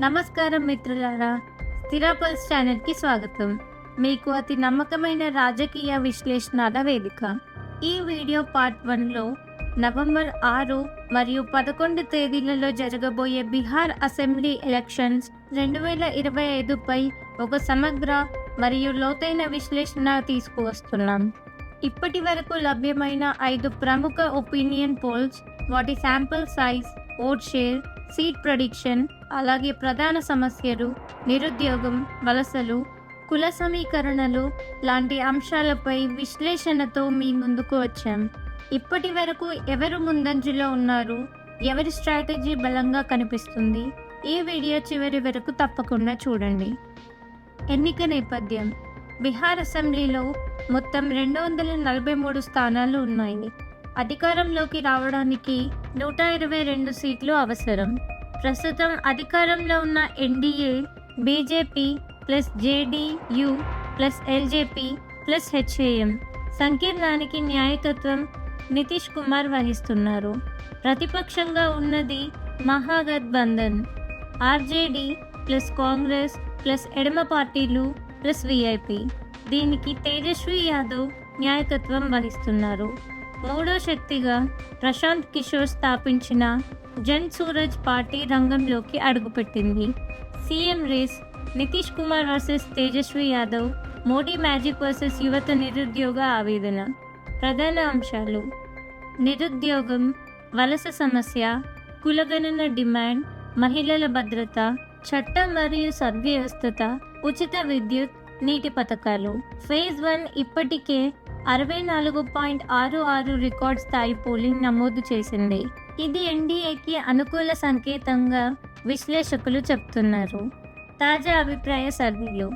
నమస్కారం మిత్రులారా. స్థిరాపల్స్ ఛానల్కి స్వాగతం. మీకు అతి నమ్మకమైన రాజకీయ విశ్లేషణల వేదిక. ఈ వీడియో పార్ట్ వన్లో నవంబర్ ఆరు మరియు పదకొండు తేదీలలో జరగబోయే బీహార్ అసెంబ్లీ ఎలక్షన్స్ రెండు వేల ఇరవై ఐదుపై ఒక సమగ్ర మరియు లోతైన విశ్లేషణ తీసుకువస్తున్నాం. ఇప్పటి వరకు లభ్యమైన ఐదు ప్రముఖ ఒపీనియన్ పోల్స్ వాటి sample size vote share seat prediction అలాగే ప్రధాన సమస్యలు నిరుద్యోగం వలసలు కుల సమీకరణలు లాంటి అంశాలపై విశ్లేషణతో మీ ముందుకు వచ్చాం. ఇప్పటి వరకు ఎవరు ముందంజలో ఉన్నారు? ఎవరి స్ట్రాటజీ బలంగా కనిపిస్తుంది? ఈ వీడియో చివరి వరకు తప్పకుండా చూడండి. ఎన్నిక నేపథ్యం. బీహార్ అసెంబ్లీలో మొత్తం రెండు వందల నలభై మూడు స్థానాలు ఉన్నాయి. అధికారంలోకి రావడానికి నూట ఇరవై రెండు సీట్లు అవసరం. ప్రస్తుతం అధికారంలో ఉన్న NDA BJP plus JDU plus LJP plus HAM సంకీర్ణానికి న్యాయతత్వం నితీష్ కుమార్ వహిస్తున్నారు. ప్రతిపక్షంగా ఉన్నది Mahagathbandhan RJD plus Congress plus ఎడమ పార్టీలు ప్లస్ విఐపి. దీనికి తేజస్వి యాదవ్ న్యాయకత్వం వహిస్తున్నారు. మూడో శక్తిగా ప్రశాంత్ కిషోర్ స్థాపించిన జన్ సూరజ్ పార్టీ రంగంలోకి అడుగుపెట్టింది. CM race Nitish Kumar versus Tejashwi Yadav Modi magic versus యువత నిరుద్యోగ ఆవేదన. ప్రధాన అంశాలు. నిరుద్యోగం వలస సమస్య కులగణన డిమాండ్ మహిళల భద్రత చట్టం మరియు సద్వ్యవస్థత ఉచిత విద్యుత్ నీటి పథకాలు. ఫేజ్ వన్ ఇప్పటికే అరవై నాలుగు పాయింట్ ఆరు ఆరు రికార్డ్ స్థాయి పోలింగ్ నమోదు చేసింది. ఇది ఎన్డీఏకి అనుకూల సంకేతంగా విశ్లేషకులు చెప్తున్నారు. తాజా అభిప్రాయ సర్వేలు.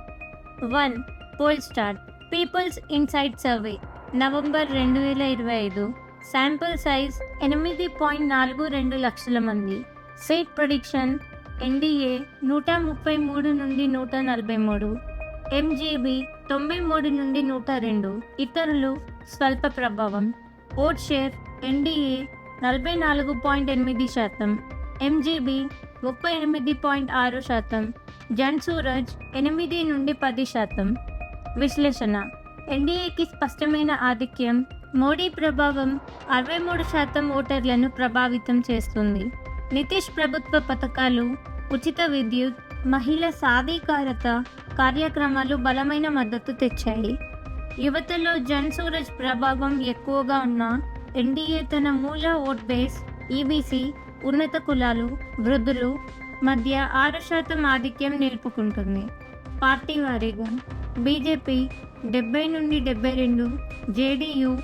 One poll star. Peoples insight survey. November రెండు వేల ఇరవై ఐదు. శాంపుల్ సైజ్ ఎనిమిది పాయింట్ నాలుగు రెండు లక్షల మంది. సీట్ ప్రొడిక్షన్ ఎన్డీఏ నూట ముప్పై మూడు నుండి నూట నలభై మూడు. ఎంజీబీ తొంభై మూడు నుండి నూట రెండు ఇతరులు స్వల్ప ప్రభావం. ఓట్ షేర్ ఎన్డీఏ నలభై నాలుగు పాయింట్ ఎనిమిది శాతం ఎంజీబీ ముప్పై ఎనిమిది పాయింట్ ఆరు శాతం జన్ సూరజ్ ఎనిమిది నుండి పది శాతం. విశ్లేషణ. ఎన్డీఏకి స్పష్టమైన ఆధిక్యం మోడీ ప్రభావం అరవై మూడు శాతం ఓటర్లను ప్రభావితం చేస్తుంది. నితీష్ ప్రభుత్వ పథకాలు ఉచిత విద్యుత్ మహిళ సాధికారత కార్యక్రమాలు బలమైన మద్దతు తెచ్చాయి. యువతలో జన్ సూరజ్ ప్రభావం ఎక్కువగా ఉన్న ఎన్డీఏ తన మూల ఓట్ బేస్ ఈబీసీ ఉన్నత కులాలు వృద్ధులు మధ్య ఆరు శాతం ఆధిక్యం నిలుపుకుంటుంది. పార్టీ వారీగా బీజేపీ డెబ్బై నుండి డెబ్బై రెండు జేడీయూ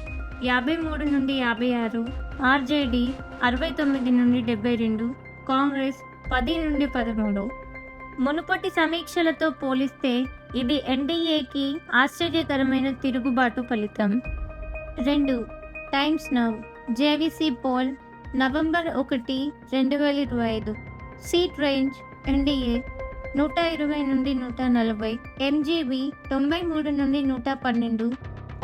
యాభై మూడు నుండి యాభై ఆరు ఆర్జేడీ అరవై తొమ్మిది నుండి డెబ్బై రెండు కాంగ్రెస్ పది నుండి పదమూడు మునుపటి సమీక్షలతో పోలిస్తే ఇది ఎన్డీఏకి ఆశ్చర్యకరమైన తిరుగుబాటు ఫలితం. రెండు Times Now JVC poll November ఒకటి రెండు వేల ఇరవై ఐదు. సీట్ రేంజ్ ఎన్డీఏ నూట ఇరవై నుండి నూట నలభై ఎంజీబీ తొంభై మూడు నుండి నూట పన్నెండు.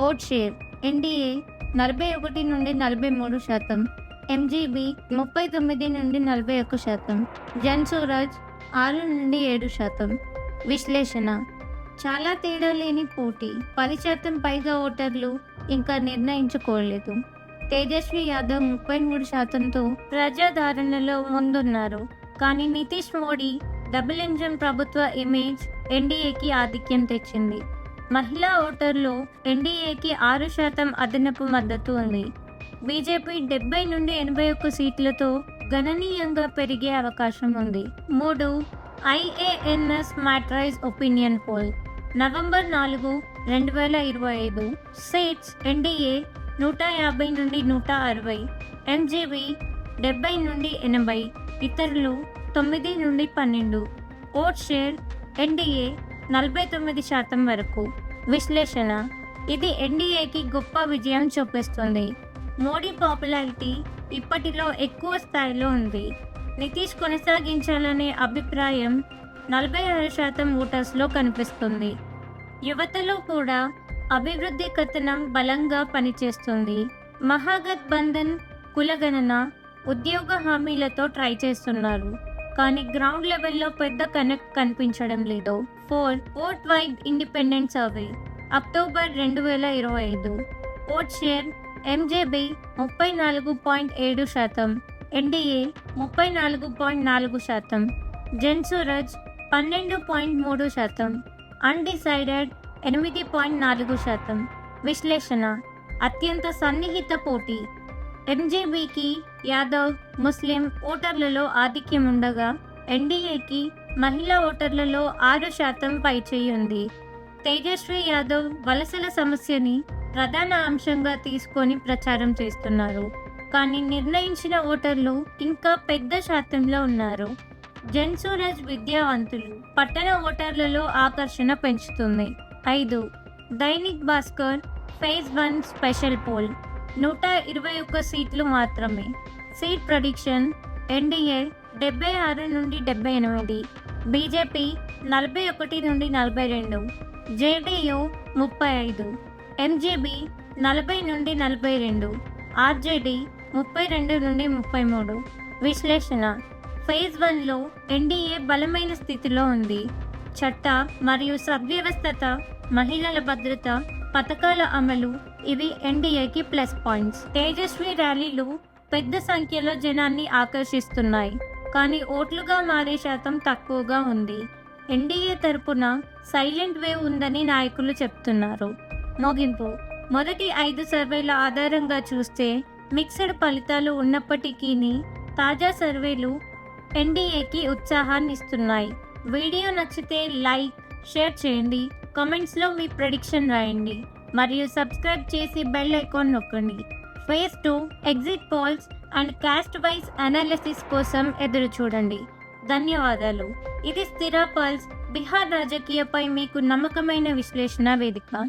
ఓట్ షేర్ ఎన్డీఏ నలభై ఒకటి నుండి నలభై మూడు శాతం ఎంజీబీ ముప్పై తొమ్మిది నుండి నలభై ఒక్క శాతం. జన్సూరాజ్ ఆరు నుండి ఏడు శాతం విశ్లేషణ. చాలా తేడా లేని పోటీ. పది శాతం పైగా ఓటర్లు ఇంకా నిర్ణయించుకోలేదు. తేజస్వి యాదవ్ ముప్పై మూడు శాతంతో ప్రజాదరణలో ముందున్నారు. కానీ నితీష్ మోడీ డబుల్ ఇంజన్ ప్రభుత్వ ఇమేజ్ ఎన్డీఏకి ఆధిక్యం తెచ్చింది. మహిళా ఓటర్లు ఎన్డీఏకి ఆరు శాతం అదనపు మద్దతు ఉంది. బీజేపీ డెబ్బై నుండి ఎనభై ఒక్క సీట్లతో గణనీయంగా పెరిగే అవకాశం ఉంది. మూడు IANS Matrize opinion poll. November నాలుగు రెండు వేల ఇరవై ఐదు. సీట్స్ ఎన్డీఏ నూట యాభై నుండి నూట అరవై. ఎంజీబీ డెబ్బై నుండి ఎనభై. ఇతరులు తొమ్మిది నుండి పన్నెండు. ఓట్ షేర్ ఎన్డీఏ నలభై తొమ్మిది శాతం వరకు. విశ్లేషణ ఇది ఎన్డీఏకి గొప్ప విజయం చూపిస్తుంది. మోడీ పాపులారిటీ ఇప్పటిలో ఎక్కువ స్థాయిలో ఉంది. నితీష్ కొనసాగించాలనే అభిప్రాయం నలభై ఆరు శాతం ఓటర్స్లో కనిపిస్తుంది. యువతలో కూడా అభివృద్ధి కథనం బలంగా పనిచేస్తుంది. మహాగత్బంధన్ కులగణన ఉద్యోగ హామీలతో ట్రై చేస్తున్నారు. కానీ గ్రౌండ్ లెవెల్లో పెద్ద కనెక్ట్ కనిపించడం లేదు. Four vote wide independent survey October రెండు వేల ఇరవై ఐదు. ఓట్ షేర్ ఎంజేబీ ముప్పై నాలుగు పాయింట్ ఏడు శాతం ఎన్డీఏ ముప్పై నాలుగు పాయింట్ నాలుగు శాతం జెన్సూరజ్ పన్నెండు పాయింట్ మూడు శాతం అన్డిసైడెడ్ ఎనిమిది పాయింట్ నాలుగు శాతం. విశ్లేషణ అత్యంత సన్నిహిత పోటీ. ఎంజేబీకి యాదవ్ ముస్లిం ఓటర్లలో ఆధిక్యం ఉండగా ఎన్డీఏకి మహిళా ఓటర్లలో ఆరు శాతం పైచేయి ఉంది. తేజస్వి యాదవ్ వలసల సమస్యని ప్రధాన అంశంగా తీసుకొని ప్రచారం చేస్తున్నారు. కానీ నిర్ణయించిన ఓటర్లు ఇంకా పెద్ద శాతంలో ఉన్నారు. జన్సూరజ్ విద్యావంతులు పట్టణ ఓటర్లలో ఆకర్షణ పెంచుతుంది. ఐదు Dainik Bhaskar phase one special poll నూట ఇరవై ఒక్క సీట్లు మాత్రమే. సీట్ ప్రొడిక్షన్ ఎన్డీఏ డెబ్బై ఆరు నుండి డెబ్బై ఎనిమిది బీజేపీ నలభై ఒకటి నుండి నలభై రెండు జేడీయూ ముప్పై ఐదు. ఎంజేబి నలభై నుండి నలభై రెండు ఆర్జేడీ ముప్పై రెండు నుండి ముప్పై మూడు. విశ్లేషణ. ఫేజ్ వన్లో ఎన్డీఏ బలమైన స్థితిలో ఉంది. చట్ట మరియు సవ్యవస్థత మహిళల భద్రత పథకాల అమలు ఇవి ఎన్డీఏకి ప్లస్ పాయింట్స్. తేజస్వి ర్యాలీలు పెద్ద సంఖ్యలో జనాన్ని ఆకర్షిస్తున్నాయి. కానీ ఓట్లుగా మారే శాతం తక్కువగా ఉంది. ఎన్డీఏ తరపున సైలెంట్ వేవ్ ఉందని నాయకులు చెప్తున్నారు. ముగింపు. మొదటి ఐదు సర్వేల ఆధారంగా చూస్తే మిక్స్డ్ ఫలితాలు ఉన్నప్పటికీ తాజా సర్వేలు ఎన్డీఏకి ఉత్సాహాన్ని ఇస్తున్నాయి వీడియో నచ్చితే లైక్ షేర్ చేయండి. కామెంట్స్లో మీ ప్రెడిక్షన్ రాయండి. మరియు సబ్స్క్రైబ్ చేసి బెల్ ఐకాన్ నొక్కండి. Phase two exit polls and caste wise analysis కోసం ఎదురు చూడండి. ధన్యవాదాలు. ఇది స్థిర పల్స్. బీహార్ రాజకీయపై మీకు నమ్మకమైన విశ్లేషణ వేదిక.